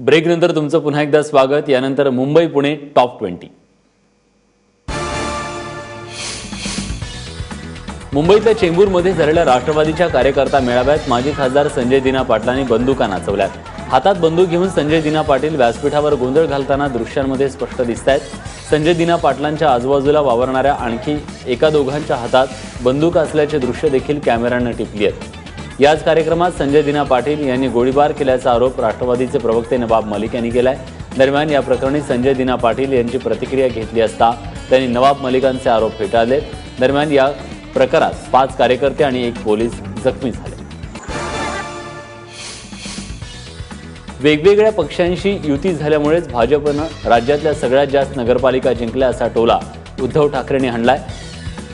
ब्रेकनंतर तुमचं पुन्हा एकदा स्वागत. यानंतर मुंबई पुणे टॉप ट्वेंटी. मुंबईतल्या चेंबूरमध्ये झालेल्या राष्ट्रवादीच्या कार्यकर्ता मेळाव्यात माजी खासदार संजय दिना पाटलांनी बंदुका नाचवल्यात. हातात बंदूक घेऊन संजय दिना पाटील व्यासपीठावर गोंधळ घालताना दृश्यांमध्ये स्पष्ट दिसत आहेत संजय दिना पाटलांच्या आजूबाजूला वावरणाऱ्या आणखी एका दोघांच्या हातात बंदूक असल्याचे दृश्य देखील कॅमेऱ्यांना टिपली आहेत याच कार्यक्रमात संजय दिना पाटील यांनी गोळीबार केल्याचा आरोप राष्ट्रवादीचे प्रवक्ते नवाब मलिक यांनी केलाय. दरम्यान या प्रकरणी संजय दिना पाटील यांची प्रतिक्रिया घेतली असता त्यांनी नवाब मलिकांचे आरोप फेटाळले. दरम्यान या प्रकारात पाच कार्यकर्ते आणि एक पोलीस जखमी झाले. वेगवेगळ्या पक्षांशी युती झाल्यामुळेच भाजपनं राज्यातल्या सगळ्यात जास्त नगरपालिका जिंकल्या असा टोला उद्धव ठाकरेंनी हाणलाय.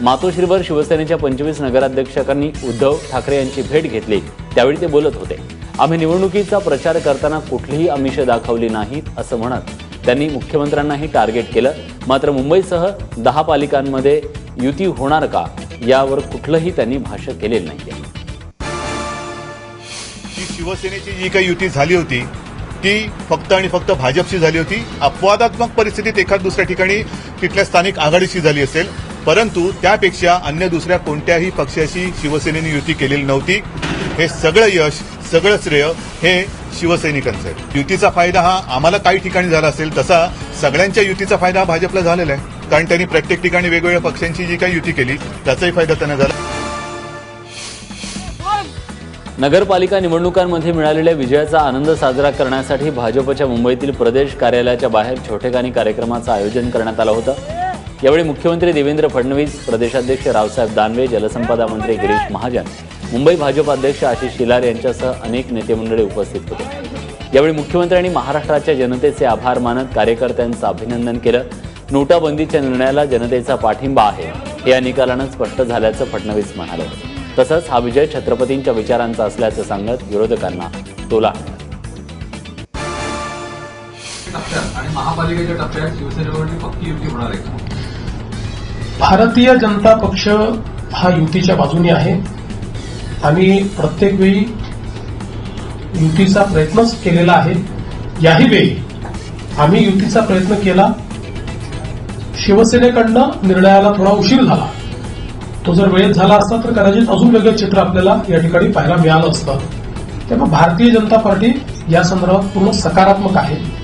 मातोश्रीवर शिवसेनेच्या पंचवीस नगराध्यक्षांनी उद्धव ठाकरे यांची भेट घेतली. त्यावेळी ते बोलत होते. आम्ही निवडणुकीचा प्रचार करताना कुठलीही आमिष दाखवली नाहीत असं म्हणत त्यांनी मुख्यमंत्र्यांनाही टार्गेट केलं. मात्र मुंबईसह दहा पालिकांमध्ये युती होणार का? यावर कुठलंही त्यांनी भाष्य केलेलं नाहीये. शिवसेनेची जी काही युती झाली होती ती फक्त आणि फक्त भाजपशी झाली होती. अपवादात्मक परिस्थितीत एखाद दुसऱ्या ठिकाणी तिथल्या स्थानिक आघाडीशी झाली असेल परंतु त्यापेक्षा अन्य दुसऱ्या कोणत्याही पक्षाशी शिवसेनेने युती केलेली नव्हती. हे सगळं यश सगळं श्रेय हे शिवसैनिकांचं आहे. युतीचा फायदा हा आम्हाला काही ठिकाणी झाला असेल तसा सगळ्यांच्या युतीचा फायदा हा भाजपला झालेला आहे. कारण त्यांनी प्रत्येक ठिकाणी वेगवेगळ्या पक्षांची जी काही युती केली त्याचाही फायदा त्यांना झाला. नगरपालिका निवडणुकांमध्ये मिळालेल्या विजयाचा आनंद साजरा करण्यासाठी भाजपच्या मुंबईतील प्रदेश कार्यालयाच्या बाहेर छोटेखानी कार्यक्रमाचं आयोजन करण्यात आलं होतं. यावेळी मुख्यमंत्री देवेंद्र फडणवीस प्रदेशाध्यक्ष रावसाहेब दानवे जलसंपदा मंत्री गिरीश महाजन मुंबई भाजप अध्यक्ष आशिष शिलार यांच्यासह अनेक नेते मंडळी उपस्थित होते. यावेळी मुख्यमंत्र्यांनी महाराष्ट्राच्या जनतेचे आभार मानत कार्यकर्त्यांचं अभिनंदन केलं. नोटाबंदीच्या निर्णयाला जनतेचा पाठिंबा आहे हे या निकालानं स्पष्ट झाल्याचं फडणवीस म्हणाले. तसंच हा विजय छत्रपतींच्या विचारांचा असल्याचं सांगत विरोधकांना टोला. आणि महापालिकेच्या टप्प्यात शिवसेनेवरती पक्की युती होणार आहे. भारतीय जनता पक्ष हा युतीच्या बाजूने आहे. आम्ही प्रत्येक वेळी युतीचा प्रयत्नच केलेला आहे. याही वेळी आम्ही युतीचा प्रयत्न केला. शिवसेनेकडनं निर्णयाला थोडा उशीर झाला. तो जर वेळेत झाला असता तर कदाचित अजून वेगळं चित्र आपल्याला या ठिकाणी पाहायला मिळालं असतं. तेव्हा भारतीय जनता पार्टी या संदर्भात पूर्ण सकारात्मक आहे.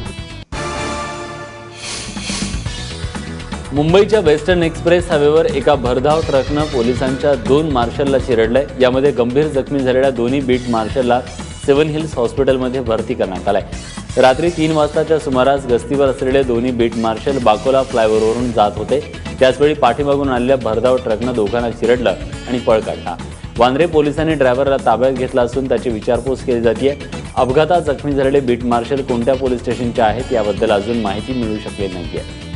मुंबईच्या वेस्टर्न एक्सप्रेस हायवेवर एका भरधाव ट्रकनं पोलिसांच्या दोन मार्शलला चिरडलंय यामध्ये गंभीर जखमी झालेल्या दोन्ही बीट मार्शलला सेवन हिल्स हॉस्पिटलमध्ये भरती करण्यात आलाय. रात्री तीन वाजताच्या सुमारास गस्तीवर असलेले दोन्ही बीट मार्शल बाकोला फ्लायओव्हरवरून जात होते. त्याचवेळी पाठीमागून आलेल्या भरधाव ट्रकनं दोघांना चिरडलं आणि पळ काढला. वांद्रे पोलिसांनी ड्रायव्हरला ताब्यात घेतला असून त्याची विचारपूस केली जाते अपघातात जखमी झालेले बीट मार्शल कोणत्या पोलीस स्टेशनचे आहेत याबद्दल अजून माहिती मिळू शकली नाहीये.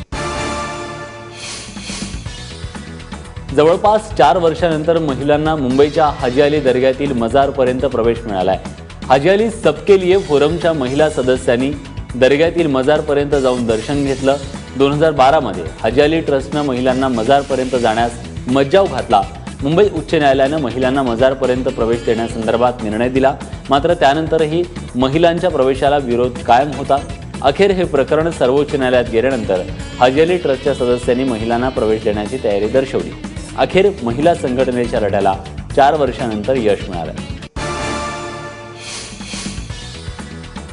जवळपास चार वर्षानंतर महिलांना मुंबईच्या हाजी अली दर्ग्यातील मजारपर्यंत प्रवेश मिळालाय. हाजी अली सबके लिए फोरमच्या महिला सदस्यांनी दर्ग्यातील मजारपर्यंत जाऊन दर्शन घेतलं. दोन हजार बारामध्ये हाजी अली ट्रस्टनं महिलांना मजारपर्यंत जाण्यास मज्जाव घातला. मुंबई उच्च न्यायालयानं महिलांना मजारपर्यंत प्रवेश देण्यासंदर्भात निर्णय दिला. मात्र त्यानंतरही महिलांच्या प्रवेशाला विरोध कायम होता. अखेर हे प्रकरण सर्वोच्च न्यायालयात गेल्यानंतर हाजी अली ट्रस्टच्या सदस्यांनी महिलांना प्रवेश देण्याची तयारी दर्शवली. अखेर महिला संघटनेच्या लढ्याला चार वर्षानंतर यश मिळालं.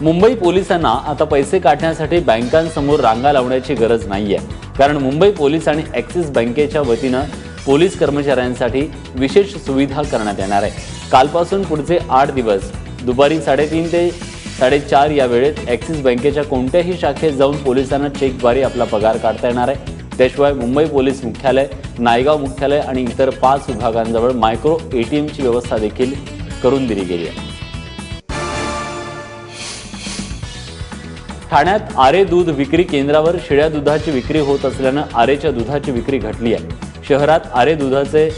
मुंबई पोलिसांना आता पैसे काढण्यासाठी बँकांसमोर रांगा लावण्याची गरज नाहीये. कारण मुंबई पोलीस आणि ॲक्सिस बँकेच्या वतीनं पोलीस कर्मचाऱ्यांसाठी विशेष सुविधा करण्यात येणार आहे. कालपासून पुढचे आठ दिवस दुपारी साडेतीन ते साडेचार या वेळेत ॲक्सिस बँकेच्या कोणत्याही शाखेत जाऊन पोलिसांना चेकद्वारे आपला पगार काढता येणार आहे. त्याशिवाय मुंबई पोलीस मुख्यालय नायगाव मुख्यालय आणि इतर पाच विभागांजवळ मायक्रो एटीएमची व्यवस्था देखील करून दिली गेली आहे. ठाण्यात आरे दूध विक्री केंद्रावर शिळ्या दुधाची विक्री होत असल्यानं आरेच्या दुधाची विक्री घटली आहे. शहरात आरे दुधाचे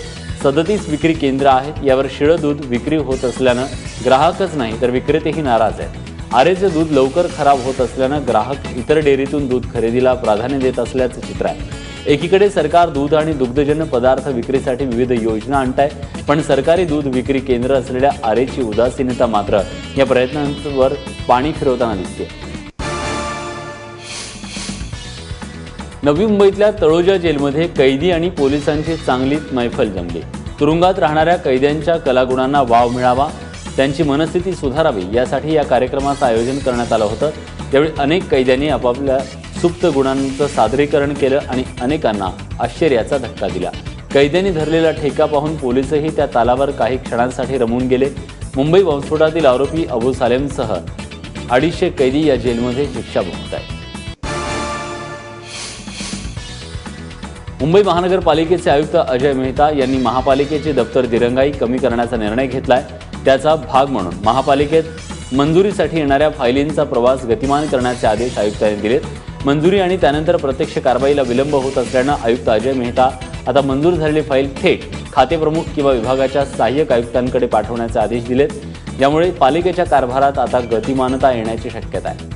सदतीस विक्री केंद्र आहेत. यावर शिळं दूध विक्री होत असल्यानं ग्राहकच नाही तर विक्रेतेही नाराज आहेत. आरेचे दूध लवकर खराब होत असल्यानं ग्राहक इतर डेअरीतून दूध खरेदीला प्राधान्य देत असल्याचं चित्र आहे. एकीकडे सरकार दूध आणि दुग्धजन्य पदार्थ विक्रीसाठी विविध योजना आणत आहे पण सरकारी दूध विक्री केंद्र असलेल्या आरेची उदासीनता मात्र या प्रयत्नांवर पाणी फिरवताना दिसते. नवी मुंबईतल्या तळोजा जेलमध्ये कैदी आणि पोलिसांची चांगलीच मैफल जमली. तुरुंगात राहणाऱ्या कैद्यांच्या कलागुणांना वाव मिळावा त्यांची मनस्थिती सुधारावी यासाठी या कार्यक्रमाचं आयोजन करण्यात आलं होतं. त्यावेळी अनेक कैद्यांनी आपापल्या सुप्त गुणांचं सादरीकरण केलं आणि अनेकांना आश्चर्याचा धक्का दिला. कैद्यांनी धरलेला ठेका पाहून पोलीसही त्या तालावर काही क्षणांसाठी रमून गेले. मुंबई बॉम्बस्फोटातील आरोपी अबू सालेमसह अडीचशे कैदी या जेलमध्ये शिक्षा भोगत आहेत. मुंबई महानगरपालिकेचे आयुक्त अजय मेहता यांनी महापालिकेची दप्तर दिरंगाई कमी करण्याचा निर्णय घेतलाय. त्याचा भाग म्हणून महापालिकेत मंजुरीसाठी येणाऱ्या फायलींचा प्रवास गतिमान करण्याचे आदेश आयुक्तांनी दिलेत. मंजुरी आणि त्यानंतर प्रत्यक्ष कारवाईला विलंब होत असल्यानं आयुक्त अजय मेहता आता मंजूर झालेली फाईल थेट खातेप्रमुख किंवा विभागाच्या सहाय्यक आयुक्तांकडे पाठवण्याचे आदेश दिलेत. यामुळे पालिकेच्या कारभारात आता गतिमानता येण्याची शक्यता आहे.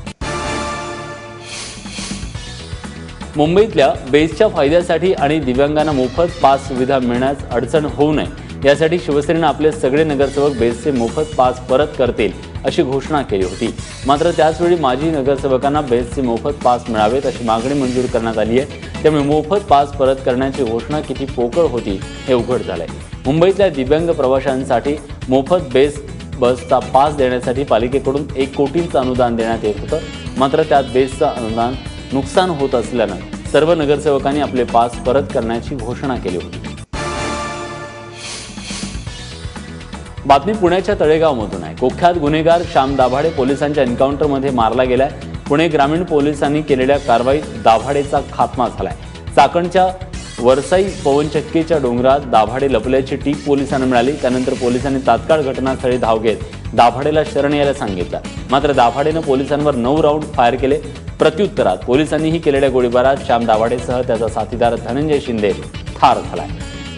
मुंबईतल्या बेस्टच्या फायद्यासाठी आणि दिव्यांगांना मोफत पास सुविधा मिळण्यास अडचण होऊ नये. यासाठी शिवसेनेनं आपले सगळे नगरसेवक बेस्टचे मोफत पास परत करतील. अशी घोषणा केली होती. मात्र त्याचवेळी माजी नगरसेवकांना बेस्टचे मोफत पास मिळावेत अशी मागणी मंजूर करण्यात आली आहे. त्यामुळे मोफत पास परत करण्याची घोषणा किती पोकळ होती हे उघड झालंय. मुंबईतल्या दिव्यांग प्रवाशांसाठी मोफत बेस बसचा पास देण्यासाठी पालिकेकडून एक कोटींचं अनुदान देण्यात येत होतं. मात्र त्यात बेसचं अनुदान नुकसान होत असल्यानं सर्व नगरसेवकांनी आपले पास परत करण्याची घोषणा केली होती. बातमी पुण्याच्या तळेगावमधून आहे. कुख्यात गुन्हेगार श्याम दाभाडे पोलिसांच्या एन्काउंटरमध्ये मारला गेलाय. पुणे ग्रामीण पोलिसांनी केलेल्या कारवाईत दाभाडेचा खात्मा झालाय. चाकणच्या वरसाई पवनचक्कीच्या डोंगरात दाभाडे लपल्याची टीप पोलिसांना मिळाली. त्यानंतर पोलिसांनी तात्काळ घटनास्थळी धाव घेत दाभाडेला शरण यायला सांगितलं. मात्र दाभाडेनं पोलिसांवर नऊ राऊंड फायर केले. प्रत्युत्तरात पोलिसांनीही केलेल्या गोळीबारात श्याम दाभाडेसह त्याचा साथीदार धनंजय शिंदे ठार झालाय.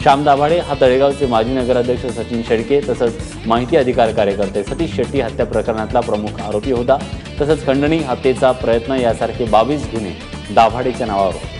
श्याम दाभाडे हा तळेगावचे माजी नगराध्यक्ष सचिन शेडके तसंच माहिती अधिकार कार्यकर्ते सतीश शेट्टी हत्या प्रकरणातला प्रमुख आरोपी होता. तसंच खंडणी हत्येचा प्रयत्न यासारखे बावीस गुन्हे दाभाडेच्या नावावर होते.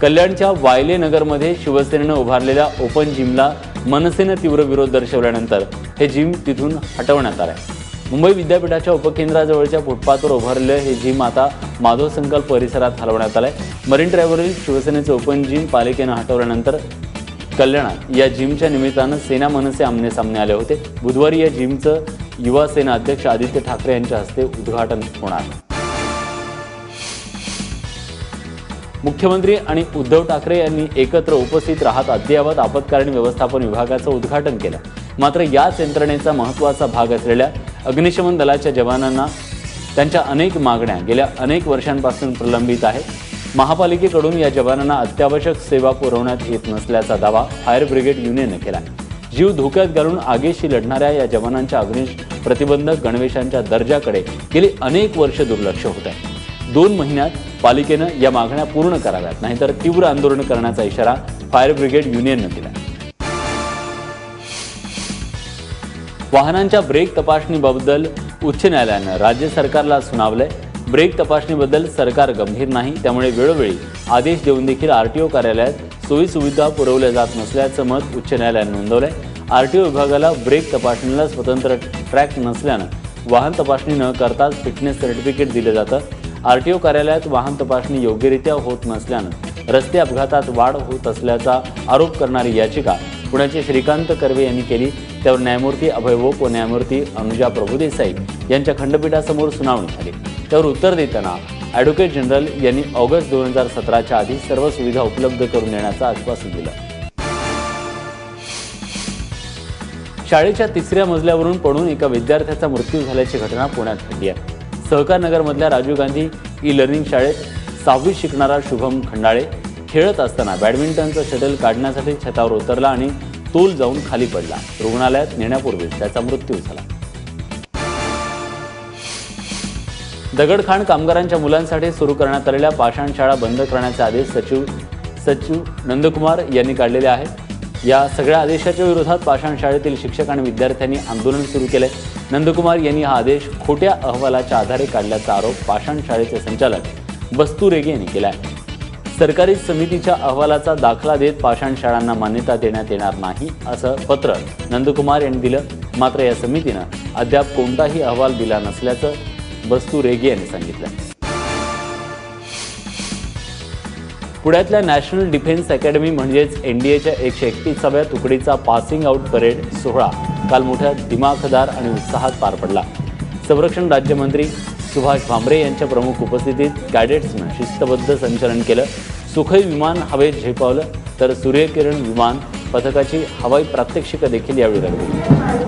कल्याणच्या वायले नगरमध्ये शिवसेनेनं उभारलेल्या ओपन जिमला मनसेनं तीव्र विरोध दर्शवल्यानंतर हे जिम तिथून हटवण्यात आलं आहे मुंबई विद्यापीठाच्या उपकेंद्राजवळच्या फुटपाथवर उभारलेलं हे जिम आता माधव संकल्प परिसरात हलवण्यात आलंय. मरीन ड्रायव्हरील शिवसेनेचं ओपन जिम पालिकेनं हटवल्यानंतर कल्याणात या जिमच्या निमित्तानं सेना मनसे आमने सामने आले होते. बुधवारी या जिमचं युवा सेना अध्यक्ष आदित्य ठाकरे यांच्या हस्ते उद्घाटन होणार. मुख्यमंत्री आणि उद्धव ठाकरे यांनी एकत्र उपस्थित राहत अद्ययावत आपत्कालीन व्यवस्थापन विभागाचं उद्घाटन केलं. मात्र याच यंत्रणेचा महत्त्वाचा भाग असलेल्या अग्निशमन दलाच्या जवानांना त्यांच्या अनेक मागण्या गेल्या अनेक वर्षांपासून प्रलंबित आहेत. महापालिकेकडून या जवानांना अत्यावश्यक सेवा पुरवण्यात येत नसल्याचा दावा फायर ब्रिगेड युनियननं केला जीव धोक्यात घालून आगीशी लढणाऱ्या या जवानांच्या अग्निश प्रतिबंधक गणवेशांच्या दर्जाकडे गेली अनेक वर्ष दुर्लक्ष होत आहे. दोन महिन्यात पालिकेनं या मागण्या पूर्ण कराव्यात नाहीतर तीव्र आंदोलन करण्याचा इशारा फायर ब्रिगेड युनियननं दिला. वाहनांच्या ब्रेक तपासणीबद्दल उच्च न्यायालयानं राज्य सरकारला सुनावलंय. ब्रेक तपासणीबद्दल सरकार गंभीर नाही त्यामुळे वेळोवेळी आदेश देऊन देखील आर टी ओ कार्यालयात सोयीसुविधा पुरवल्या जात नसल्याचं मत उच्च न्यायालयानं नोंदवलं आहे आर टी ओ विभागाला ब्रेक तपासणीला स्वतंत्र ट्रॅक नसल्यानं वाहन तपासणी न करताच फिटनेस सर्टिफिकेट दिलं जातं. आर टी ओ कार्यालयात वाहन तपासणी योग्यरित्या होत नसल्यानं रस्ते अपघातात वाढ होत असल्याचा आरोप करणारी याचिका पुण्याचे श्रीकांत कर्वे यांनी केली. त्यावर न्यायमूर्ती अभय ओक व न्यायमूर्ती अनुजा प्रभुदेसाई यांच्या खंडपीठासमोर सुनावणी झाली. त्यावर उत्तर देताना ॲडव्होकेट जनरल यांनी ऑगस्ट दोन हजार सतराच्या आधी सर्व सुविधा उपलब्ध करून देण्याचं आश्वासन दिलं. शाळेच्या तिसऱ्या मजल्यावरून पडून एका विद्यार्थ्याचा मृत्यू झाल्याची घटना पुण्यात घडली आहे. सहकार नगरमधल्या राजीव गांधी ई लर्निंग शाळेत सहावी शिकणारा शुभम खंडाळे खेळत असताना बॅडमिंटनचं शटल काढण्यासाठी छतावर उतरला आणि तोल जाऊन खाली पडला. रुग्णालयात नेण्यापूर्वीच त्याचा मृत्यू झाला. दगडखाण कामगारांच्या मुलांसाठी सुरू करण्यात आलेल्या पाषाणशाळा बंद करण्याचे आदेश सचिव सचिव नंदकुमार यांनी काढलेले आहेत. या सगळ्या आदेशाच्या विरोधात पाषाण शाळेतील शिक्षक आणि विद्यार्थ्यांनी आंदोलन सुरू केलंय नंदकुमार यांनी हा आदेश खोट्या अहवालाच्या आधारे काढल्याचा आरोप पाषाणशाळेचे संचालक बस्तू रेगे यांनी आहे. सरकारी समितीच्या अहवालाचा दाखला देत पाषाण शाळांना मान्यता देण्यात येणार नाही असं पत्र नंदकुमार यांनी दिलं. मात्र या समितीनं अद्याप कोणताही अहवाल दिला नसल्याचं बस्तू रेगे यांनी सांगितलं. पुण्यातल्या नॅशनल डिफेन्स अकॅडमी म्हणजेच एन डी एच्या एकशे एकतीसाव्या तुकडीचा पासिंग आउट परेड सोहळा काल मोठ्या दिमाखदार आणि उत्साहात पार पडला. संरक्षण राज्यमंत्री सुभाष भामरे यांच्या प्रमुख उपस्थितीत कॅडेट्सनं शिस्तबद्ध संचलन केलं. सुखई विमान हवेत झेपावलं. तर सूर्यकिरण विमान पथकाची हवाई प्रात्यक्षिकं देखील यावेळी रंगली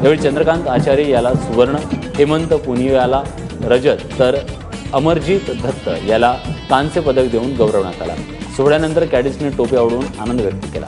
यावेळी चंद्रकांत आचार्य याला सुवर्ण हेमंत पुनियो याला रजत तर अमरजीत दत्त याला कांस्य पदक देऊन गौरवण्यात आला. सोहळ्यानंतर कॅडेट्सने टोप्या उडवून आनंद व्यक्त केला.